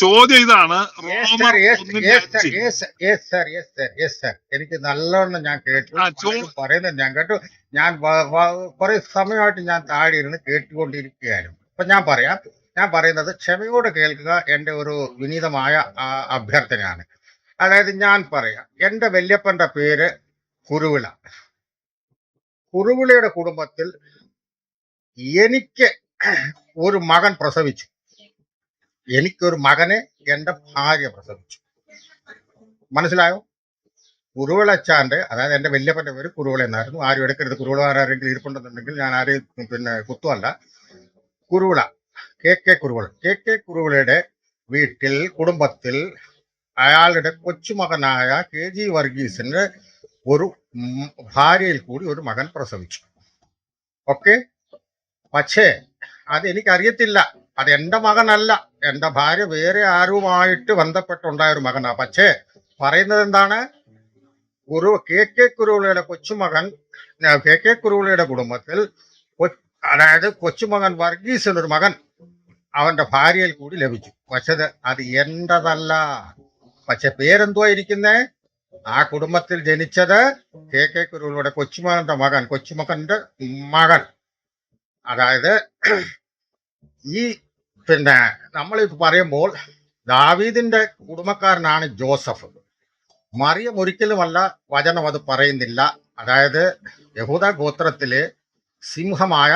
ചോദ്യം ഇതാണ്. റോമർ. എനിക്ക് നല്ലോണം ഞാൻ കേട്ടു. പറയുന്നത് ഞാൻ കേട്ടു. ഞാൻ കുറെ സമയമായിട്ട് ഞാൻ താഴെ ഇരുന്ന് കേട്ടുകൊണ്ടിരിക്കുകയായിരുന്നു. അപ്പൊ ഞാൻ പറയാം. ഞാൻ പറയുന്നത് ക്ഷമയോടെ കേൾക്കുക എന്റെ ഒരു വിനീതമായ അഭ്യർത്ഥനയാണ്. അതായത് ഞാൻ പറയാം. എന്റെ വല്യപ്പന്റെ പേര് കുറുവിള. കുറുവിളയുടെ കുടുംബത്തിൽ എനിക്ക് ഒരു മകൻ പ്രസവിച്ചു. എനിക്കൊരു മകനെ എന്റെ ഭാര്യ പ്രസവിച്ചു. മനസ്സിലായോ? കുറുവിളച്ചാന്റെ അതായത് എന്റെ വല്യപ്പന്റെ പേര് കുറുവിള എന്നായിരുന്നു. ആരും എടുക്കരുത്. കുറുവിള ആരെങ്കിലും ഇരിപ്പുണ്ടെന്നുണ്ടെങ്കിൽ ഞാൻ ആരെയും പിന്നെ കുത്തുമല്ല Kuruvila K K Kuruvila K K കുറുവിളയുടെ വീട്ടിൽ കുടുംബത്തിൽ അയാളുടെ കൊച്ചുമകനായ കെ ജി വർഗീസിന്റെ ഒരു ഭാര്യയിൽ കൂടി ഒരു മകൻ പ്രസവിച്ചു. ഓക്കെ? പക്ഷേ അത് എനിക്കറിയത്തില്ല അത് എന്റെ മകനല്ല. എന്റെ ഭാര്യ വേറെ ആരുമായിട്ട് ബന്ധപ്പെട്ടുണ്ടായ ഒരു മകനാ. പക്ഷേ പറയുന്നത് എന്താണ്? ഗുരു കെ കെ കുരുവിളയുടെ കൊച്ചുമകൻ കെ കെ കുരുവിളയുടെ കുടുംബത്തിൽ അതായത് കൊച്ചുമകൻ വർഗീസ് എന്നൊരു മകൻ അവന്റെ ഭാര്യയിൽ കൂടി ലഭിച്ചു. പക്ഷെ അത് അത് എന്റതല്ല. പക്ഷെ പേരെന്തോ ഇരിക്കുന്നേ? ആ കുടുംബത്തിൽ ജനിച്ചത് കെ കെ കുരുവിളിയുടെ കൊച്ചുമകന്റെ മകൻ കൊച്ചുമകന്റെ മകൻ. അതായത് ഈ പിന്നെ നമ്മൾ പറയുമ്പോൾ ദാവീദിന്റെ കുടുംബക്കാരനാണ് ജോസഫ്. മറിയം ഒരിക്കലുമല്ല വചനം അത് പറയുന്നില്ല. അതായത് യഹൂദ ഗോത്രത്തിലെ സിംഹമായ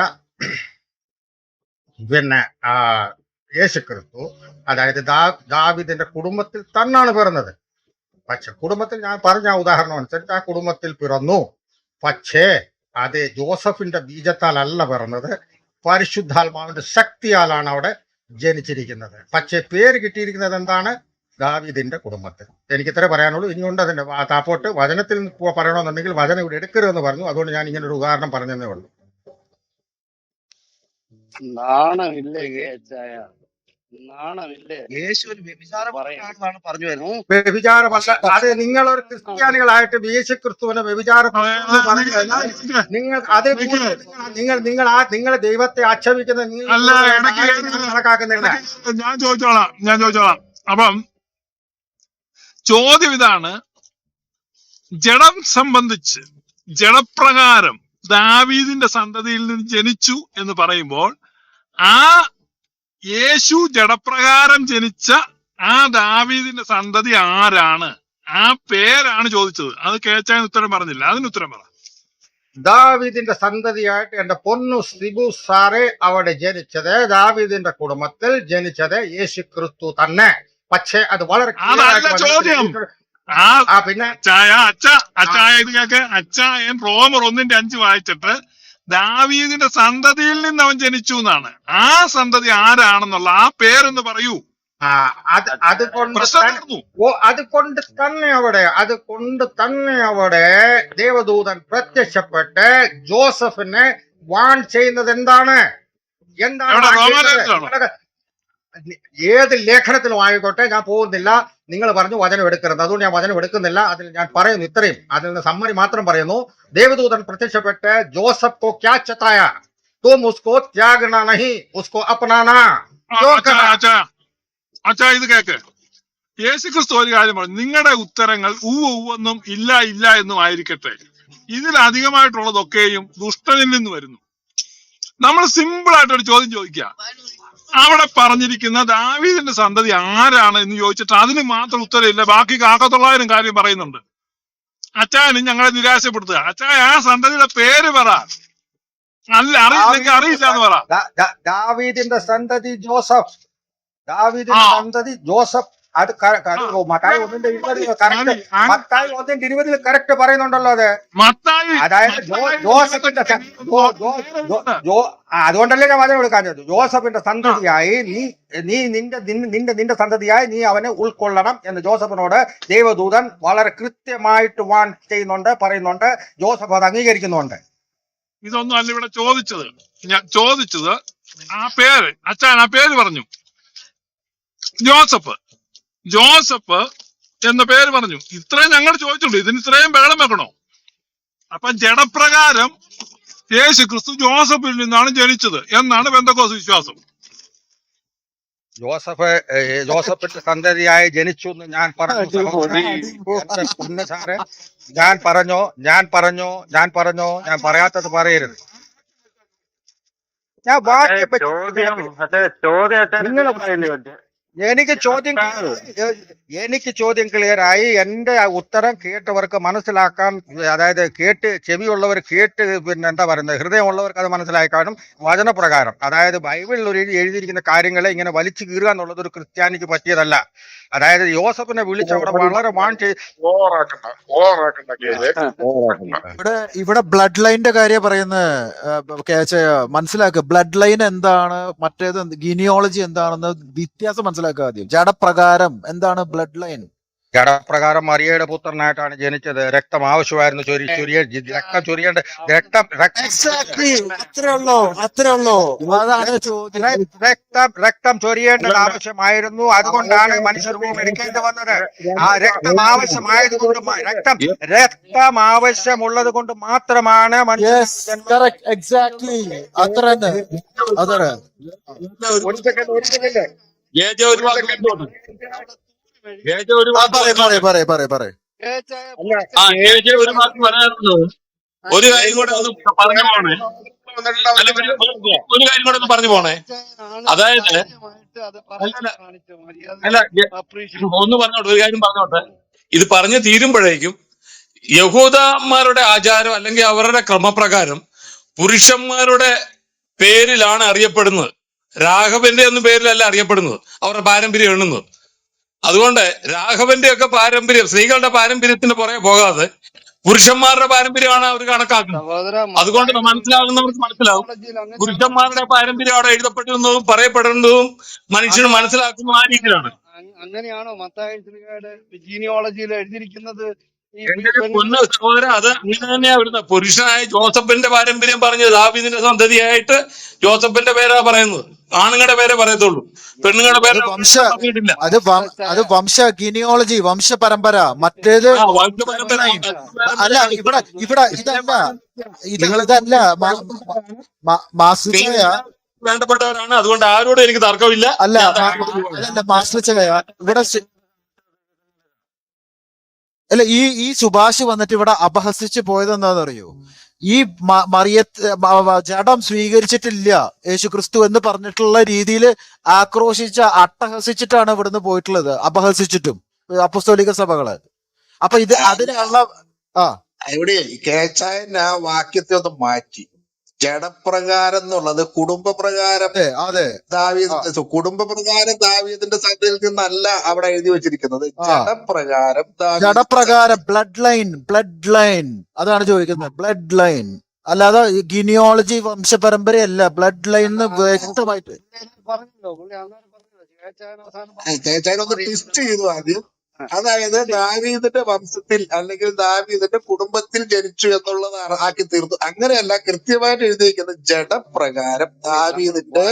പിന്നെ ആ, യേശുക്രിസ്തു അതായത് ദാ ദാവീദിന്റെ കുടുംബത്തിൽ തന്നാണ് പിറന്നത്. പക്ഷെ കുടുംബത്തിൽ ഞാൻ പറഞ്ഞ ഉദാഹരണം അനുസരിച്ച് ആ കുടുംബത്തിൽ പിറന്നു. പക്ഷേ അത് ജോസഫിന്റെ ബീജത്താലല്ല പിറന്നത്. പരിശുദ്ധാത്മാവിന്റെ ശക്തിയാലാണ് അവിടെ ജനിച്ചിരിക്കുന്നത്. പക്ഷെ പേര് കിട്ടിയിരിക്കുന്നത് എന്താണ്? ദാവിദിന്റെ കുടുംബത്തിൽ. എനിക്ക് ഇത്ര പറയാനുള്ളൂ. ഇനിയുണ്ട് അതിന്റെ താപ്പോട്ട് വചനത്തിൽ പറയണമെന്നുണ്ടെങ്കിൽ വചനം ഇവിടെ എടുക്കരുതെന്ന് പറഞ്ഞു. അതുകൊണ്ട് ഞാൻ ഇങ്ങനെ ഒരു ഉദാഹരണം പറഞ്ഞതേ ഉള്ളൂ. നാണമില്ലേ നാണമില്ലേ? യേശു ഒരു പറയാം. പറഞ്ഞു വരുന്നത്. വ്യഭിചാരമല്ല. അത് നിങ്ങളൊരു ക്രിസ്ത്യാനികളായിട്ട് യേശു ക്രിസ്തുവിനെ വ്യഭിചാരം നിങ്ങൾ അത്. നിങ്ങൾ നിങ്ങൾ ആ നിങ്ങളെ ദൈവത്തെ ആക്ഷേപിക്കുന്ന കണക്കാക്കുന്നില്ല. ഞാൻ ചോദിച്ചോളാം ഞാൻ ചോദിച്ചോളാം. അപ്പം ചോദ്യം ഇതാണ്. ജഡം സംബന്ധിച്ച് ജഡപ്രകാരം ദാവീദിന്റെ സന്തതിയിൽ നിന്ന് ജനിച്ചു എന്ന് പറയുമ്പോൾ ആ യേശു ജഡപ്രകാരം ജനിച്ച ആ ദാവീദിന്റെ സന്തതി ആരാണ്? ആ പേരാണ് ചോദിച്ചത്. അത് കേച്ചാൻ ഉത്തരം പറഞ്ഞില്ല. അതിന് ഉത്തരം പറ. ദാവീദിന്റെ സന്തതിയായിട്ട് എന്റെ പൊന്നു സിബു സാറെ അവിടെ ജനിച്ചത്. ദാവീദിന്റെ കുടുംബത്തിൽ ജനിച്ചത് യേശു ക്രിസ്തു തന്നെ. പക്ഷേ അത് വളരെ ചോദ്യം. ആ ആ പിന്നെ അച്ഛായ അച്ഛ അച്ഛായ ഇത് കേക്ക്. അച്ഛായൻ റോമർ ഒന്നിന്റെ അഞ്ച് വായിച്ചിട്ട് ദാവീദിന്റെ സന്തതിയിൽ നിന്ന് അവൻ ജനിച്ചു എന്നാണ്. ആ സന്തതി ആരാണെന്നുള്ള ആ പേരെന്ന് പറയൂ. ആ അത് അതുകൊണ്ട് പ്രശ്നം തന്നെ തീർന്നു. ഓ അതുകൊണ്ട് തന്നെ അവിടെ അതുകൊണ്ട് തന്നെ അവിടെ ദേവദൂതൻ പ്രത്യക്ഷപ്പെട്ട് ജോസഫിനെ വാൺ ചെയ്യുന്നത് എന്താണ്? എന്താണ് എവിടെ വാൺ ചെയ്യുന്നത്? റോമാലേഖനത്തിലാണോ? ഏത് ലേഖനത്തിലും ആയിക്കോട്ടെ ഞാൻ പോകുന്നില്ല. നിങ്ങൾ പറഞ്ഞു വചനം എടുക്കരുത്. അതുകൊണ്ട് ഞാൻ വചനം എടുക്കുന്നില്ല. അതിൽ ഞാൻ പറയുന്നു ഇത്രയും. അതിൽ നിന്ന് സമ്മറി മാത്രം പറയുന്നു. ദേവദൂതൻ പ്രത്യക്ഷപ്പെട്ട് ജോസഫ് കോ ക്യാ ചത്തായ? തും ഉസ്കോ ത്യാഗണ നഹി. ഉസ്കോ അപ്നാനാ. അച്ഛാ ഇത് കേക്ക്. യേശുക്രിസ്തു ഒരു കാര്യം പറഞ്ഞു. നിങ്ങളുടെ ഉത്തരങ്ങൾ ഉവ്വ് ഉവ്വെന്നും ഇല്ല ഇല്ല എന്നും ആയിരിക്കട്ടെ. ഇതിലധികമായിട്ടുള്ളതൊക്കെയും ദുഷ്ടനിൽ നിന്ന് വരുന്നു. നമ്മൾ സിമ്പിൾ ആയിട്ട് ഒരു ചോദ്യം ചോദിക്കുക. അവിടെ പറഞ്ഞിരിക്കുന്ന ദാവീദിന്റെ സന്തതി ആരാണ് എന്ന് ചോദിച്ചിട്ട് അതിന് മാത്രം ഉത്തരവില്ല ബാക്കി കാക്കത്തൊള്ളായിരം കാര്യം പറയുന്നുണ്ട്. അച്ചായനും ഞങ്ങളെ നിരാശപ്പെടുത്തുക. അച്ചായ ആ സന്തതിയുടെ പേര് പറ. അല്ല അറിയില്ലെങ്കിൽ അറിയില്ല എന്ന് പറ. ദാവീദിന്റെ സന്തതി ജോസഫ്. ദാവീദിന്റെ സന്തതി ജോസഫ്. അത് മത്തായി ഒന്നിന്റെ ഇരുപതിൽ കറക്റ്റ് മത്തായി ഒന്നിന്റെ ഇരുപതിൽ കറക്റ്റ് പറയുന്നുണ്ടല്ലോ അത്. അതായത് ജോസഫിന്റെ അതുകൊണ്ടല്ലേ ഞാൻ വചനം എടുക്കാൻ ജോസഫിന്റെ സന്തതിയായി നീ നീ നിന്റെ നിന്റെ നിന്റെ നിന്റെ സന്തതിയായി നീ അവനെ ഉൾക്കൊള്ളണം എന്ന് ജോസഫിനോട് ദൈവദൂതൻ വളരെ കൃത്യമായിട്ട് വാൺ ചെയ്യുന്നുണ്ട് പറയുന്നുണ്ട്. ജോസഫ് അത് അംഗീകരിക്കുന്നുണ്ട്. ഇതൊന്നും അല്ല ഇവിടെ ചോദിച്ചത്. ഞാൻ ചോദിച്ചത് ആ പേര് അച്ഛൻ ആ പേര് പറഞ്ഞു. ജോസഫ് ജോസഫ് എന്ന പേര് പറഞ്ഞു. ഇത്രയും ഞങ്ങൾ ചോദിച്ചുള്ളൂ ഇതിന് ഇത്രയും ബഹളം വെക്കണോ? അപ്പൊ ജഡപ്രകാരം യേശു ക്രിസ്തു ജോസഫിൽ നിന്നാണ് ജനിച്ചത് എന്നാണ് ബന്ധക്കോസ് വിശ്വാസം. ജോസഫ് ജോസഫിന്റെ സന്തതിയായി ജനിച്ചു എന്ന് ഞാൻ പറഞ്ഞു. പൊന്ന് സാറേ ഞാൻ പറഞ്ഞോ ഞാൻ പറഞ്ഞോ ഞാൻ പറഞ്ഞോ ഞാൻ പറയാത്തത് പറയരുത്. ഞാൻ വാക്യം അതെ ചോദ്യം എനിക്ക് ചോദ്യം എനിക്ക് ചോദ്യം ക്ലിയറായി ആയി. എന്റെ ഉത്തരം കേട്ടവർക്ക് മനസ്സിലാക്കാൻ അതായത് കേട്ട് ചെവിയുള്ളവർ കേട്ട് പിന്നെ എന്താ പറയുന്നത് ഹൃദയമുള്ളവർക്ക് അത് മനസ്സിലാക്കാനും വചനപ്രകാരം അതായത് ബൈബിളിൽ ഒരു എഴുതിയിരിക്കുന്ന കാര്യങ്ങളെ ഇങ്ങനെ വലിച്ചു കീറുക എന്നുള്ളത് ഒരു ക്രിസ്ത്യാനിക്ക് പറ്റിയതല്ല. അതായത് യോസഫിനെ വിളിച്ച് അവിടെ വളരെ ഇവിടെ ഇവിടെ ബ്ലഡ് ലൈനിന്റെ കാര്യം പറയുന്നത് മനസ്സിലാക്കുക ബ്ലഡ് ലൈൻ എന്താണ്? മറ്റേത് ഗിനിയോളജി എന്താണെന്ന് വ്യത്യാസം മനസ്സിലാക്കുക ആദ്യം ജഡപ്രകാരം എന്താണ് ബ്ലഡ് ലൈൻ ജഡപ്രകാരം മറിയയുടെ പുത്രനായിട്ടാണ് ജനിച്ചത്. രക്തം ആവശ്യമായിരുന്നു ചൊരി ചൊരിയ രക്തം ചൊരിയേണ്ട രക്തം രക്തം അത്രേ ഉള്ളൂ അത്രേ ഉള്ളൂ. അതാണ് ചോദ്യം. രക്തം- രക്തം രക്തം ചൊരിയേണ്ടത് ആവശ്യമായിരുന്നു. അതുകൊണ്ടാണ് മനുഷ്യരൂപം എടുക്കേണ്ടി വന്നത്. ആ രക്തം ആവശ്യമായത് കൊണ്ട് രക്തം രക്തം ആവശ്യമുള്ളത് കൊണ്ട് മാത്രമാണ് മനുഷ്യൻ എക്സാക്ട്ലി അത്ര തന്നെ അത്ര ഒരു സെക്കൻഡ് ഒരു സെക്കൻഡ് ഏജ ഒരു വാക്ക് ഒരു ആ വാക്ക് പറയ പറയ പറയ പറയ പറയ. അല്ല ആ ഏജ ഒരു വാക്ക് പറയാറുണ്ട് ഒരു കാര്യം കൂടെ ഒന്ന് പറഞ്ഞു പോണേ. അല്ല ഒരു ഒരു കാര്യം കൂടെ ഒന്ന് പറഞ്ഞു പോണേ. അതായത് അത് അല്ല, കാണിച്ച മര്യാദ അല്ല ഒന്ന് പറഞ്ഞോട്ടെ ഒരു കാര്യം പറഞ്ഞോട്ടെ. ഇത് പറഞ്ഞു തീരുമ്പോഴേക്കും യഹൂദന്മാരുടെ ആചാരം അല്ലെങ്കിൽ അവരുടെ ക്രമപ്രകാരം പുരുഷന്മാരുടെ പേരിലാണ് അറിയപ്പെടുന്നത്. രാഘവന്റെ ഒന്നും പേരിലല്ല അറിയപ്പെടുന്നത്. അവരുടെ പാരമ്പര്യം എണ്ണുന്നത് അതുകൊണ്ട് രാഘവന്റെ ഒക്കെ പാരമ്പര്യം സ്ത്രീകളുടെ പാരമ്പര്യത്തിന് പുറകെ പോകാതെ പുരുഷന്മാരുടെ പാരമ്പര്യമാണ് അവർ കണക്കാക്കുന്നത്. അതുകൊണ്ട് മനസ്സിലാകുന്നവർക്ക് മനസ്സിലാവും. പുരുഷന്മാരുടെ പാരമ്പര്യം അവിടെ എഴുതപ്പെടുന്നതും പറയപ്പെടുന്നതും മനുഷ്യന് മനസ്സിലാക്കുന്ന ആ രീതിയിലാണ്. അങ്ങനെയാണോ മത്തായി ജീനിയോളജിയിൽ എഴുതിയിരിക്കുന്നത് എന്റെ പൊന്ന് സഹോദര അത് അങ്ങനെ തന്നെയാ വരുന്നത്. പുരുഷനായ ജോസഫിന്റെ പാരമ്പര്യം പറഞ്ഞ് ദാവീദിന്റെ സന്തതിയായിട്ട് ജോസഫിന്റെ പേരാ പറയുന്നത്. ആണുങ്ങളുടെ പേരെ പറയത്തുള്ളൂ. പെണ്ണുങ്ങളുടെ പേര് വംശ അത് അത് വംശ ഗിനിയോളജി വംശ പരമ്പര മറ്റേത് അല്ല ഇവിടെ ഇവിടെ ഇതല്ല. ഇത് ഇതല്ല. മാ- മാ- വേണ്ടപ്പെട്ടവരാണ്. അതുകൊണ്ട് ആരോടും എനിക്ക് തർക്കമില്ല. അല്ല മാസ്റ്റർ ചായ ഇവിടെ അല്ല ഈ ഈ സുഭാഷ് വന്നിട്ട് ഇവിടെ അപഹസിച്ച് പോയത് എന്താണെന്നറിയോ? ഈ മറിയ മറിയത്ത് ജഡം സ്വീകരിച്ചിട്ടില്ല യേശു ക്രിസ്തു എന്ന് പറഞ്ഞിട്ടുള്ള രീതിയിൽ ആക്രോശിച്ച അട്ടഹസിച്ചിട്ടാണ് ഇവിടുന്ന് പോയിട്ടുള്ളത് അപഹസിച്ചിട്ടും അപ്പസ്തോലിക സഭകൾ. അപ്പൊ ഇത് അതിനുള്ള ആ. ഇവിടെ കേച്ചായൻ ആ വാക്യത്തെ ഒന്ന് മാറ്റി. ജഡപ്രകാരം എന്നുള്ളത് കുടുംബപ്രകാരം അതെ കുടുംബപ്രകാരം ദാവീദിന്റെ സത്യത്തിൽ നിന്നല്ല അവിടെ എഴുതി വെച്ചിരിക്കുന്നത്. ജഡപ്രകാരം ജഡപ്രകാരം ബ്ലഡ് ലൈൻ ബ്ലഡ് ലൈൻ അതാണ് ചോദിക്കുന്നത് ബ്ലഡ് ലൈൻ അല്ലാതെ ഗിനിയോളജി വംശപരമ്പരയല്ല ബ്ലഡ് ലൈൻ വ്യക്തമായിട്ട്. ടിസ്റ്റ് ചെയ്തു ആദ്യം. അതായത് ദാവീദിന്റെ വംശത്തിൽ അല്ലെങ്കിൽ ദാവീദിന്റെ കുടുംബത്തിൽ ജനിച്ചു എന്നുള്ളതാണ് ആക്കി തീർത്തു. അങ്ങനെയല്ല കൃത്യമായിട്ട് എഴുതിയിരിക്കുന്നത് ജഡപ്രകാരം ദാവീദിന്റെ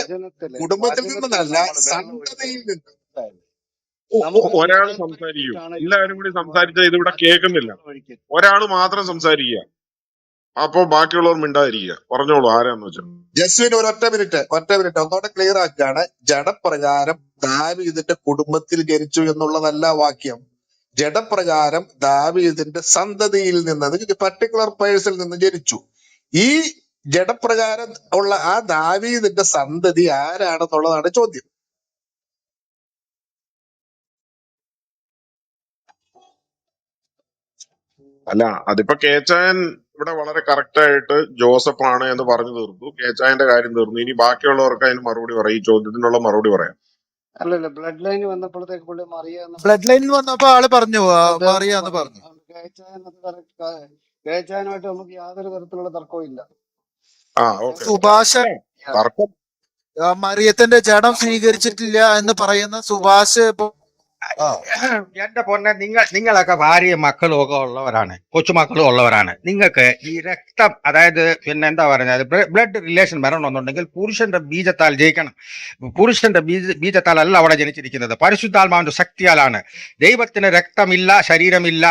കുടുംബത്തിൽ നിന്നല്ല സന്തതിയിൽ നിന്ന്. നമുക്ക് ഒരാൾ സംസാരിക്കൂ. എല്ലാവരും കൂടി സംസാരിച്ചാൽ ഇതിവിടെ കേൾക്കുന്നില്ല. ഒരാൾ മാത്രം സംസാരിക്കുക. അപ്പൊ ബാക്കിയുള്ളവർ മിണ്ടാതിരിക്കുക. പറഞ്ഞോളൂ ആരാന്ന് വെച്ചാൽ ജസ്വിൻ ഒരു ഒറ്റ മിനിറ്റ് ഒറ്റ മിനിറ്റ്. ഒന്നോടെ ക്ലിയർ ആക്കുകയാണ് ജഡപ്രകാരം ദാവീദിന്റെ കുടുംബത്തിൽ ജനിച്ചു എന്നുള്ളതല്ല വാക്യം. ജഡപ്രകാരം ദാവീദിന്റെ സന്തതിയിൽ നിന്ന് പർട്ടിക്കുലർ പേഴ്സിൽ നിന്ന് ജനിച്ചു. ഈ ജഡപ്രകാരം ഉള്ള ആ ദാവീദിന്റെ സന്തതി ആരാണെന്നുള്ളതാണ് ചോദ്യം. അല്ല അതിപ്പോ കേച്ചായൻ ഇവിടെ വളരെ കറക്റ്റ് ആയിട്ട് ജോസഫ് ആണ് എന്ന് പറഞ്ഞു തീർത്തു. കേച്ചായന്റെ കാര്യം തീർന്നു. ഇനി ബാക്കിയുള്ളവർക്ക് അതിന് മറുപടി പറയാം. ഈ ചോദ്യത്തിനുള്ള മറുപടി പറയാം. അല്ലല്ല ബ്ലഡ് ലൈൻ വന്നപ്പോഴത്തേക്ക് പുള്ളി മറിയ ബ്ലഡ് ലൈനിൽ വന്നപ്പോ ആൾ പറഞ്ഞു മറിയാന്ന് പറഞ്ഞു. കേച്ചായനായിട്ട് നമുക്ക് യാതൊരു തരത്തിലുള്ള തർക്കവും ഇല്ല. ആ ഓക്കെ. സുഭാഷ് തർക്കം. മറിയത്തിന്റെ ജഡം സ്വീകരിച്ചിട്ടില്ല എന്ന് പറയുന്ന സുഭാഷ് എന്റെ പൊന്നെ നിങ്ങൾ നിങ്ങളൊക്കെ ഭാര്യയും മക്കളും ഒക്കെ ഉള്ളവരാണ്. കൊച്ചുമക്കളും ഉള്ളവരാണ്. നിങ്ങൾക്ക് ഈ രക്തം അതായത് പിന്നെ എന്താ പറയുന്നത് ബ്ലഡ് റിലേഷൻ വരണമെന്നുണ്ടെങ്കിൽ പുരുഷന്റെ ബീജത്താൽ ജയിക്കണം. പുരുഷന്റെ ബീജ ബീജത്താൽ അല്ല അവിടെ ജനിച്ചിരിക്കുന്നത്. പരിശുദ്ധാത്മാവിന്റെ ശക്തിയാലാണ്. ദൈവത്തിന് രക്തമില്ല ശരീരമില്ല.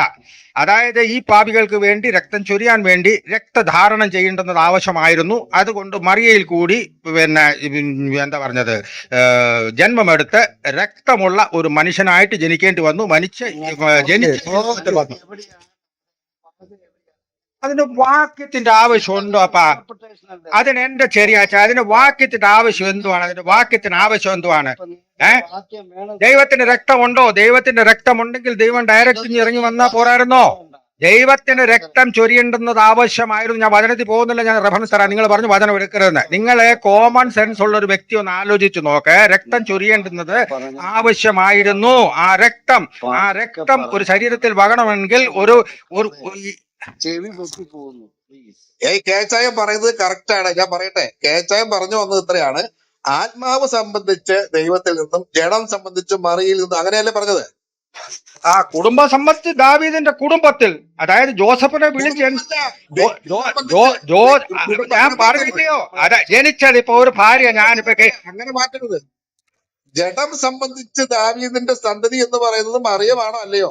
അതായത് ഈ പാപികൾക്ക് വേണ്ടി രക്തം ചൊരിയാൻ വേണ്ടി രക്തധാരണം ചെയ്യേണ്ടുന്നത് ആവശ്യമായിരുന്നു. അതുകൊണ്ട് മറിയയിൽ കൂടി പിന്നെ എന്താ പറഞ്ഞത് ജന്മമെടുത്ത് രക്തമുള്ള ഒരു മനുഷ്യനായിട്ട് ജനിക്കേണ്ടി വന്നു. മനുഷ്യ ജനിച്ചു വന്നു അതിന് വാക്യത്തിന്റെ ആവശ്യം ഉണ്ടോ അപ്പ? അതിന് എന്റെ ചെറിയാച്ച അതിന് വാക്യത്തിന്റെ ആവശ്യം എന്തുവാണ്? അതിന്റെ വാക്യത്തിന് ആവശ്യം എന്തുവാണ്? ദൈവത്തിന്റെ രക്തമുണ്ടോ? ദൈവത്തിന്റെ രക്തമുണ്ടെങ്കിൽ ദൈവം ഡയറക്റ്റ് ഇനി ഇറങ്ങി വന്നാ പോരായിരുന്നോ? ദൈവത്തിന് രക്തം ചൊരിയേണ്ടുന്നത് ആവശ്യമായിരുന്നു. ഞാൻ വചനത്തിൽ പോകുന്നില്ല ഞാൻ റെഫറൻസ് തരാം നിങ്ങൾ പറഞ്ഞു വചനം എടുക്കരുതെന്ന്. നിങ്ങളെ കോമൺ സെൻസ് ഉള്ള ഒരു വ്യക്തി ഒന്ന് ആലോചിച്ച് നോക്ക്. രക്തം ചൊരിയേണ്ടുന്നത് ആവശ്യമായിരുന്നു. ആ രക്തം ആ രക്തം ഒരു ശരീരത്തിൽ വകണമെങ്കിൽ ഒരു ഒരു ചെവി പോകുന്നു ഏയ് കേച്ചായം പറയുന്നത് കറക്റ്റ് ആണ്. ഞാൻ പറയട്ടെ. കേച്ചായം പറഞ്ഞു വന്നത് ഇത്രയാണ്. ആത്മാവ് സംബന്ധിച്ച് ദൈവത്തിൽ നിന്നും ജഡം സംബന്ധിച്ച് മറിയിൽ നിന്നും അങ്ങനെയല്ലേ പറഞ്ഞത്? ആ കുടുംബം സംബന്ധിച്ച് ദാവീദിന്റെ കുടുംബത്തിൽ അതായത് ജോസഫിനെ വിളിച്ച് ഞാൻ പറഞ്ഞില്ലയോ? അതെ ജനിച്ചത് ഇപ്പൊ ഒരു ഭാര്യ ഞാനിപ്പോ അങ്ങനെ മാറ്റരുത്. ജഡം സംബന്ധിച്ച് ദാവീദിന്റെ സന്തതി എന്ന് പറയുന്നത് മറിയമാണോ അല്ലയോ?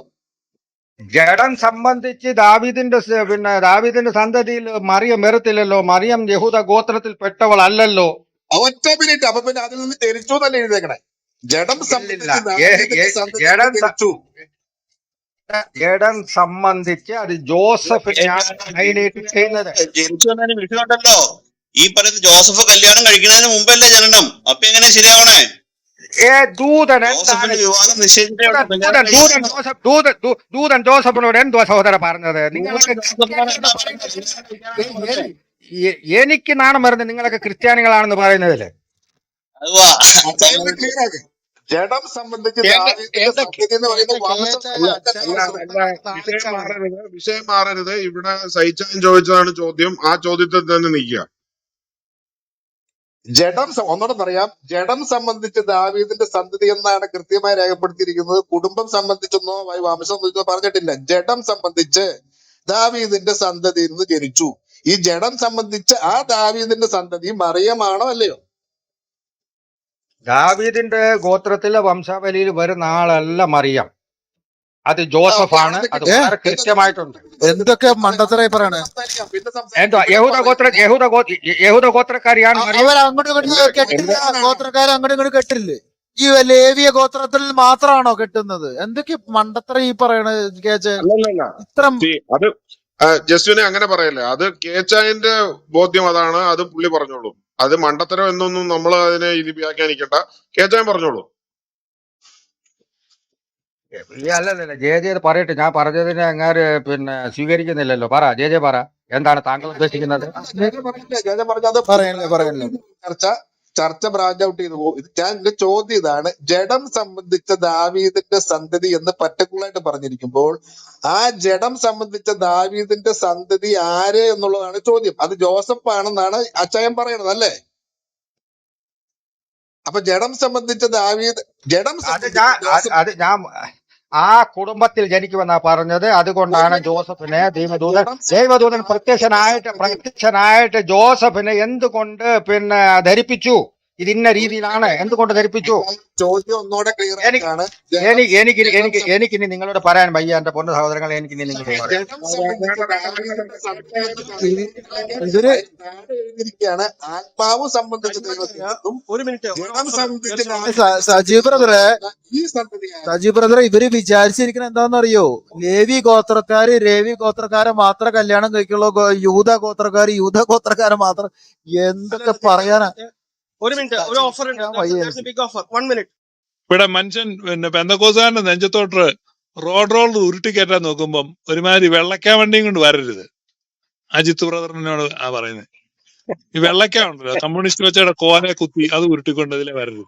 ജഡം സംബന്ധിച്ച് ദാവീദിന്റെ പിന്നെ ദാവീദിന്റെ സന്തതിയിൽ മറിയം വരത്തില്ലല്ലോ. മറിയം യഹൂദ ഗോത്രത്തിൽ പെട്ടവൾ അല്ലല്ലോ ഒറ്റ മിനിറ്റ് അപ്പൊ പിന്നെ അതിൽ നിന്ന് ജനിച്ചു തന്നെ എഴുതേക്കണേ ജഡം സംബന്ധിച്ച് ഇല്ലില്ല. ജഡം സ- ജനിച്ചു ജഡം സംബന്ധിച്ച് അത് ജോസഫ് ഹൈലൈറ്റ് ചെയ്യുന്നത്. ജനിച്ചു എന്നതിന് വിഷയമുണ്ടല്ലോ ഈ പറയുന്ന ജോസഫ് കല്യാണം കഴിക്കുന്നതിന് മുമ്പല്ലേ ജനനം? അപ്പൊ എങ്ങനെ ശരിയാവണേ? ഏ ദൂതൻ എന്താണ് ജോസഫിന്റെ വിവാഹം നിശ്ചയിച്ചിട്ടേ ദൂതൻ ഉള്ളൂ. ദൂതൻ ദൂതൻ ജോസഫ് ദൂതൻ ദൂ- ദൂതൻ ജോസഫിനോട് എന്തുവാ സഹോദര പറഞ്ഞത്? നിങ്ങൾ എനിക്ക് നാണം വരുന്നത് നിങ്ങളൊക്കെ ക്രിസ്ത്യാനികളാണെന്ന് പറയുന്നതിൽ. ജഡം സംബന്ധിച്ച് എന്ന് വിഷയം മാറരുത് വിഷയം മാറരുത്. ഇവിടെ സഹിച്ചാൻ ചോദിച്ചതാണ് ചോദ്യം. ആ ചോദ്യത്തിൽ തന്നെ നിൽക്കുക. ജഡം ഒന്നോടെ ഒന്നുകൂടെ പറയാം. ജഡം സംബന്ധിച്ച് ദാവീദിന്റെ സന്തതി എന്നാണ് കൃത്യമായി രേഖപ്പെടുത്തിയിരിക്കുന്നത്. കുടുംബം സംബന്ധിച്ചൊന്നോ വൈ- വംശം സംബന്ധിച്ചോ പറഞ്ഞിട്ടില്ല. ജഡം സംബന്ധിച്ച് ദാവീദിന്റെ സന്തതി നിന്ന് ജനിച്ചു. ഈ ജഡം സംബന്ധിച്ച് ആ ദാവീദിന്റെ സന്തതി മറിയമാണോ അല്ലയോ? ദാവീദിന്റെ ഗോത്രത്തിലെ വംശാവലിയിൽ വരുന്ന ആളല്ല മറിയം. അത് ജോസഫാണ് അത് വളരെ കൃത്യമായിട്ടുണ്ട്. എന്തൊക്കെ മണ്ടത്തരായി പറയണേ? സംസാരിക്കാം. യഹൂദ ഗോത്ര യഹൂദ ഗോ യഹൂദ ഗോത്രക്കാരിയാണ് മറിയം. അവർ അങ്ങോട്ടും ഇങ്ങോട്ടും കെട്ടില്ല. ഗോത്രക്കാരെ അങ്ങോട്ടും ഇങ്ങോട്ടും കെട്ടില്ലേ? ഈ ലേവിയ ഗോത്രത്തിൽ മാത്രമാണോ കെട്ടുന്നത്? എന്തൊക്കെ മണ്ടത്തര ഈ പറയണ ഇത്രം അല്ലല്ല ഇത്ര അത് ആ, ജസ്റ്റുവിനെ അങ്ങനെ പറയല്ലേ അത് കേച്ചായന്റെ ബോധ്യം അതാണ് അത് പുള്ളി പറഞ്ഞോളൂ. അത് മണ്ടത്തരം എന്നൊന്നും നമ്മൾ അതിനെ ഇത് വ്യാഖ്യാനിക്കണ്ട. കേച്ചായൻ പറഞ്ഞോളൂ. അല്ലല്ല ജെ ജെ പറയട്ടെ ഞാൻ പറഞ്ഞതിനെ അങ്ങാര് പിന്നെ സ്വീകരിക്കുന്നില്ലല്ലോ. പറ ജെ ജെ പറ എന്താണ് താങ്കൾ ഉദ്ദേശിക്കുന്നത്. ചർച്ച ചർച്ച ബ്രാഞ്ച് ഔട്ട് ചെയ്തു. പോകും ഇത് ഞാൻ എന്റെ ചോദ്യം ഇതാണ് ജഡം സംബന്ധിച്ച ദാവീദിന്റെ സന്തതി എന്ന് പർട്ടിക്കുലർ ആയിട്ട് പറഞ്ഞിരിക്കുമ്പോൾ ആ ജഡം സംബന്ധിച്ച ദാവീദിന്റെ സന്തതി ആര് എന്നുള്ളതാണ് ചോദ്യം. അത് ജോസഫ് ആണെന്നാണ് അച്ചായൻ പറയണത് അല്ലേ? അപ്പൊ ജഡം സംബന്ധിച്ച ദാവീദ് ജഡം അത് ഞാൻ അത് ഞാൻ ആ കുടുംബത്തിൽ ജനിക്കുമെന്നാ പറഞ്ഞത്. അതുകൊണ്ടാണ് ജോസഫിനെ ദൈവദൂതൻ ദൈവദൂതൻ പ്രത്യക്ഷനായിട്ട് പ്രത്യക്ഷനായിട്ട് ജോസഫിനെ എന്തുകൊണ്ട് പിന്നെ ധരിപ്പിച്ചു? ഇത് ഇന്ന രീതിയിലാണ്. എന്തുകൊണ്ട് ധരിപ്പിച്ചു? ചോദ്യം ഒന്നോടെ ക്ലിയർ എനിക്ക് ആയിട്ടാണ് എനിക്ക് എനിക്ക് എനിക്ക് ഇനി നിങ്ങളോട് പറയാൻ വയ്യ എന്റെ പൊന്നു സഹോദരങ്ങൾ എനിക്കിനി നിങ്ങളോട് നിങ്ങൾ സംബന്ധിച്ച ദാവീദിന്റെ സന്തതി ഇതൊരു എഴുതിയിരിക്കുകയാണ് ആത്മാവ് സംബന്ധിച്ച ദൈവത്തിനും ഒരു മിനിറ്റ് സജീവ് ബ്രദറെ ഈ വിചാരിച്ചിരിക്കുന്ന സജീവ് ബ്രദറെ ഇവർ വിചാരിച്ചിരിക്കുന്നത് എന്താണെന്നറിയോ? ലേവി ഗോത്രക്കാര് ലേവി ഗോത്രക്കാരെ മാത്രം കല്യാണം കഴിക്കുള്ളൂ. യൂത ഗോത്രക്കാര് യൂത ഗോത്രക്കാരെ മാത്രം. എന്തൊക്കെ പറയാനാ? ഒരു മിനിറ്റ് ഒരു ഓഫർ ഉണ്ട്. ബിഗ് ഓഫർ വൺ മിനിറ്റ് ഇവിടെ മനുഷ്യൻ പിന്നെ പെന്തക്കോസുകാരന്റെ നെഞ്ചത്തോട്ട് റോഡ് റോൾ ഉരുട്ടിക്കയറ്റാൻ നോക്കുമ്പം ഒരുമാതിരി വെള്ളക്കാ വണ്ടിയും കൊണ്ട് വരരുത്. അജിത്ത് ബ്രദറിനോട് ആ പറയുന്നത്. ഈ വെള്ളക്ക ഉണ്ടല്ലോ. കമ്മ്യൂണിസ്റ്റ് വെച്ചയുടെ കോലെ കുത്തി അത് ഉരുട്ടിക്കൊണ്ട് ഇതിലെ വരരുത്.